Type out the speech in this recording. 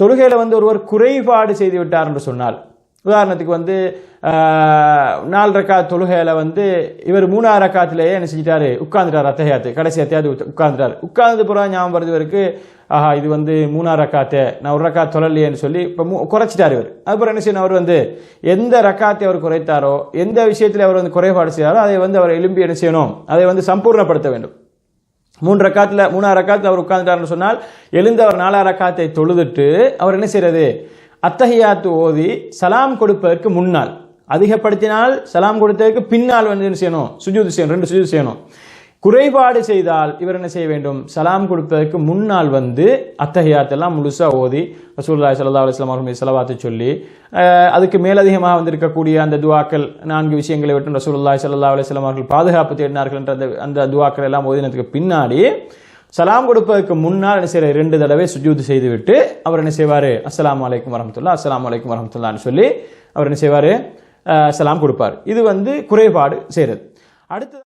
தொழுகையில வந்து ஒருவர் குறைபாடு செய்து விட்டார் என்று சொன்னால் உதாரணத்துக்கு வந்து நாலு ரக்கா தொழுகையில வந்து இவர் மூணாவது ரக்காத்திலேயே என்ன செஞ்சிட்டாரு? உட்கார்ந்துட்டார் அத்தையாத்து கடைசி அத்தையாத்து உட்கார்ந்துட்டார். உட்கார்ந்து பிறகு ஞாபகம் வருது இவருக்கு ஆஹா இது வந்து மூணாவது ரக்காத்தே நான் ஒரு ரக்கா தொழலையேன்னு சொல்லி இப்போ குறைச்சிட்டார் இவர். அதுக்கப்புறம் என்ன செய்யணும்? அவர் வந்து எந்த ரக்காத்தை அவர் குறைத்தாரோ எந்த விஷயத்தில் அவர் வந்து குறைபாடு செய்தாரோ அதை வந்து அவர் எலும்பி என்ன செய்யணும்? அதை வந்து சம்பூர்ணப்படுத்த வேண்டும். மூன்று ரக்காத்தில் மூணாறு ரக்காத்தில் அவர் உட்கார்ந்துட்டார்னு சொன்னால் எழுந்து அவர் நாலாறு ரக்காத்தை தொழுதுட்டு அவர் என்ன செய்கிறது அத்தகையாத்து ஓதி சலாம் கொடுப்பதற்கு முன்னால் அதிகப்படுத்தினால் சலாம் கொடுத்ததற்கு பின்னால் வந்து என்ன செய்யணும்? சுஜூது செய்யணும் ரெண்டு சுஜூது செய்யணும். குறைபாடு செய்தால் இவர் என்ன செய்ய வேண்டும்? சலாம் கொடுப்பதற்கு முன்னால் வந்து அத்தகையாத்தெல்லாம் முழுசாக ஓதி ரசூல்லாய் சல்லா அலுவலாம் வஸல்லம் அவர்கள் சொல்லி அதுக்கு மேலதிகமாக வந்திருக்கக்கூடிய அந்த துவாக்கள் நான்கு விஷயங்களை விட்டு ரசூல்லாய் சல்லா அலுவலாம் அவர்கள் பாதுகாப்பு தேடினார்கள் என்ற அந்த அந்த துவாக்கள் எல்லாம் ஓதினதுக்கு பின்னாடி சலாம் கொடுப்பதற்கு முன்னால் என்ன செய்யற ரெண்டு தடவை சுஜூது செய்துவிட்டு அவர் என்ன செய்வார்? அஸ்லாம் அலைக்கும் வரமத்துல்லா அஸ்ஸலாமு அலைக்கும் வரமத்துல்லான்னு சொல்லி அவர் என்ன செய்வார்? சலாம் கொடுப்பார். இது வந்து குறைபாடு செய்கிறது அடுத்து